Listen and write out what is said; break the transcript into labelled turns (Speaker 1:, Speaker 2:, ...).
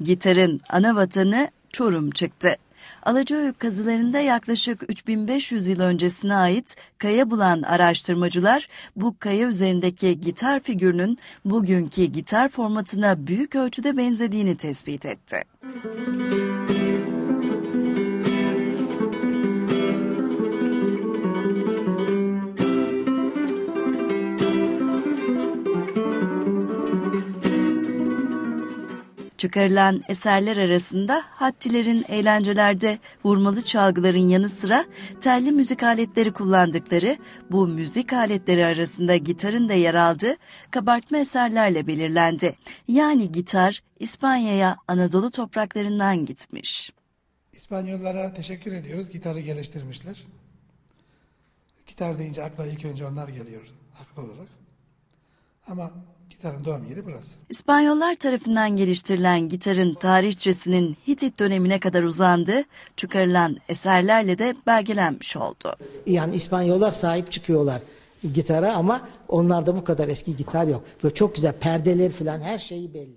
Speaker 1: Gitarın ana vatanı Çorum çıktı. Alacaoğlu kazılarında yaklaşık 3500 yıl öncesine ait kaya bulan araştırmacılar bu kaya üzerindeki gitar figürünün bugünkü gitar formatına büyük ölçüde benzediğini tespit etti. Çıkarılan eserler arasında Hattilerin eğlencelerde vurmalı çalgıların yanı sıra telli müzik aletleri kullandıkları, bu müzik aletleri arasında gitarın da yer aldığı kabartma eserlerle belirlendi. Yani gitar İspanya'ya Anadolu topraklarından gitmiş.
Speaker 2: İspanyollara teşekkür ediyoruz. Gitarı geliştirmişler. Gitar deyince akla ilk önce onlar geliyor haklı olarak. Ama gitarın doğum yeri burası.
Speaker 1: İspanyollar tarafından geliştirilen gitarın tarihçesinin Hitit dönemine kadar uzandığı, çıkarılan eserlerle de belgelenmiş oldu.
Speaker 3: Yani İspanyollar sahip çıkıyorlar gitara ama onlarda bu kadar eski gitar yok. Böyle çok güzel perdeler falan her şeyi belli.